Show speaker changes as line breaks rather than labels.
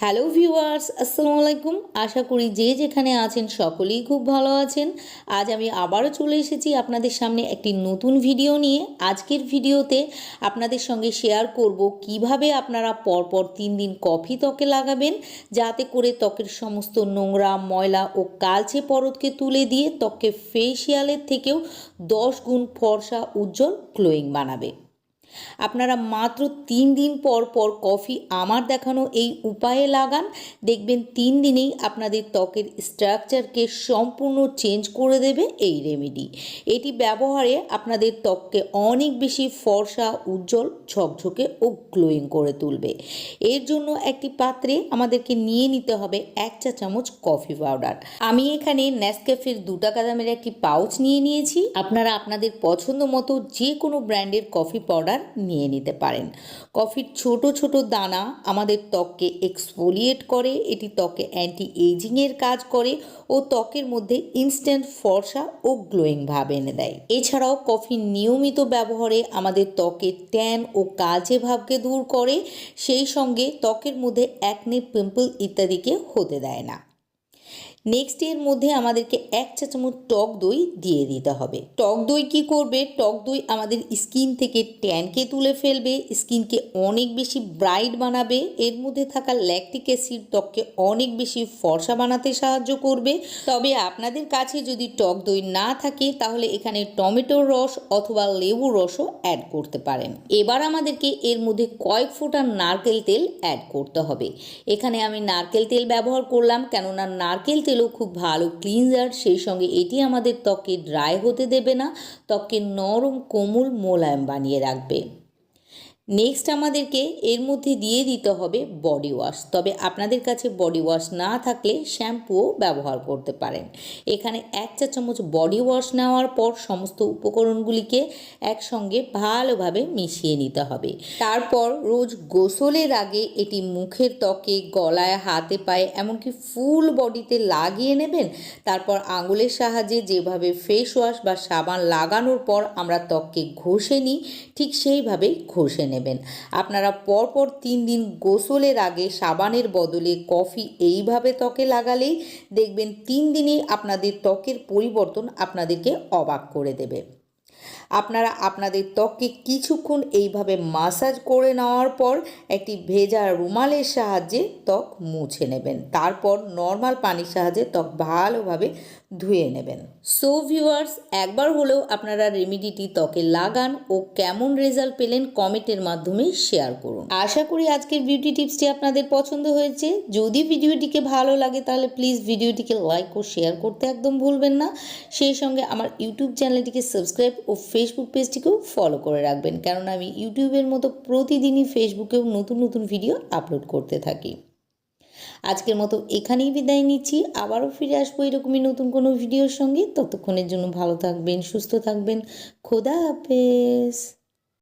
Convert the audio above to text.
Hello viewers আসসালামু আলাইকুম। আশা করি যে যেখানে আছেন সকলেই খুব ভালো আছেন। আজ আমি আবারও চলে এসেছি আপনাদের সামনে একটি নতুন ভিডিও নিয়ে। আজকের ভিডিওতে আপনাদের সঙ্গে শেয়ার করব কীভাবে আপনারা পরপর তিন দিন কফি ত্বকে লাগাবেন, যাতে করে ত্বকের সমস্ত নোংরা, ময়লা ও কালচে পরতকে তুলে দিয়ে ত্বককে ফেসিয়ালের থেকেও দশ গুণ ফর্সা, উজ্জ্বল গ্লোয়িং বানাবে। আপনারা মাত্র তিন দিন পর পর কফি আমার দেখানো এই উপায়ে লাগান। দেখবেন তিন দিনেই আপনাদের ত্বকের স্ট্রাকচারকে সম্পূর্ণ চেঞ্জ করে দেবে এই রেমেডি। এটি ব্যবহারে আপনাদের ত্বককে অনেক বেশি ফর্সা, উজ্জ্বল, ঝকঝকে ও গ্লোয়িং করে তুলবে। এর জন্য একটি পাত্রে আমাদেরকে নিয়ে নিতে হবে এক চা চামচ কফি পাউডার। আমি এখানে নেসক্যাফের দু টাকা দামের একটি পাউচ নিয়ে নিয়েছি। আপনারা আপনাদের পছন্দ মতো যে কোনো ব্র্যান্ডের কফি পাউডার নিয়ে নিতে পারেন। কফির ছোট ছোট দানা আমাদের ত্বককে এক্সফোলিয়েট করে, এটি ত্বকে অ্যান্টি এজিংয়ের কাজ করে ও ত্বকের মধ্যে ইনস্ট্যান্ট ফর্সা ও গ্লোয়িং ভাব এনে দেয়। এছাড়াও কফির নিয়মিত ব্যবহারে আমাদের ত্বকের ট্যান ও কাজে ভাবকে দূর করে, সেই সঙ্গে ত্বকের মধ্যে অ্যাকনে পিম্পল ইত্যাদিকে হতে দেয় না। নেক্সট এর মধ্যে আমাদেরকে এক চা চামচ টক দই দিয়ে দিতে হবে। টক দই কি করবে? টক দই আমাদের স্কিন থেকে ট্যানকে তুলে ফেলবে স্কিনকে অনেক বেশি ব্রাইট বানাবে, এর মধ্যে থাকা ল্যাকটিক অ্যাসিড ত্বককে অনেক বেশি ফর্সা বানাতে সাহায্য করবে। তবে আপনাদের কাছে যদি টক দই না থাকে, তাহলে এখানে টমেটোর রস অথবা লেবুর রসও অ্যাড করতে পারেন। এবার আমাদেরকে এর মধ্যে কয়েক ফোঁটা নারকেল তেল অ্যাড করতে হবে। এখানে আমি নারকেল তেল ব্যবহার করলাম, কেননা নারকেল তেলও খুব ভালো ক্লিনজার সেই সঙ্গে এটি আমাদের ত্বকে ড্রাই হতে দেবে না ত্বককে নরম কোমল মোলায়েম বানিয়ে রাখবে। নেক্সট আমাদেরকে এর মধ্যে দিয়ে দিতে হবে বডি ওয়াশ তবে আপনাদের কাছে বডি ওয়াশ না থাকলে শ্যাম্পুও ব্যবহার করতে পারেন। এখানে এক চা চামচ বডি ওয়াশ নেওয়ার পর সমস্ত উপকরণগুলিকে একসঙ্গে ভালোভাবে মিশিয়ে নিতে হবে। তারপর রোজ গোসলের আগে এটি মুখের ত্বকে, গলায়, হাতে, পায়ে এমনকি ফুল বডিতে লাগিয়ে নেবেন। তারপর আঙুলের সাহায্যে যেভাবে ফেস ওয়াশ বা সাবান লাগানোর পর আমরা ত্বককে ঘষে নিই, ঠিক সেইভাবেই ঘষে নেবেন। আপনারা পরপর তিন দিন গোসলের আগে সাবানের বদলে কফি এইভাবে ত্বকে লাগালেই দেখবেন তিন দিনেই আপনাদের ত্বকের পরিবর্তন আপনাদেরকে অবাক করে দেবে। আপনারা আপনাদের ত্বককে কিছুক্ষণ এইভাবে মাসাজ করে নেওয়ার পর একটি ভেজা রুমালের সাহায্যে ত্বক মুছে নেবেন। তারপর নর্মাল পানির সাহায্যে ত্বক ভালোভাবে ধুয়ে নেবেন। সো ভিউয়ার্স একবার হলেও আপনারা রেমিডিটি ত্বকে লাগান ও কেমন রেজাল্ট পেলেন কমেন্টের মাধ্যমে শেয়ার করুন। আশা করি আজকের বিউটি টিপসটি আপনাদের পছন্দ হয়েছে। যদি ভিডিওটিকে ভালো লাগে তাহলে প্লিজ ভিডিওটিকে লাইক ও শেয়ার করতে একদম ভুলবেন না। সেই সঙ্গে আমার ইউটিউব চ্যানেলটিকে সাবস্ক্রাইব ও ফেসবুক পেজটিকেও ফলো করে রাখবেন। কারণ আমি ইউটিউবের মতো প্রতিদিনই ফেসবুকেও নতুন নতুন ভিডিও আপলোড করতে থাকি। আজকের মতো এখানেই বিদায় নিচ্ছি। আবারও ফিরে আসব এরকমই নতুন কোনো ভিডিওর সঙ্গে। ততক্ষণের জন্য ভালো থাকবেন, সুস্থ থাকবেন। খোদা হাফেজ।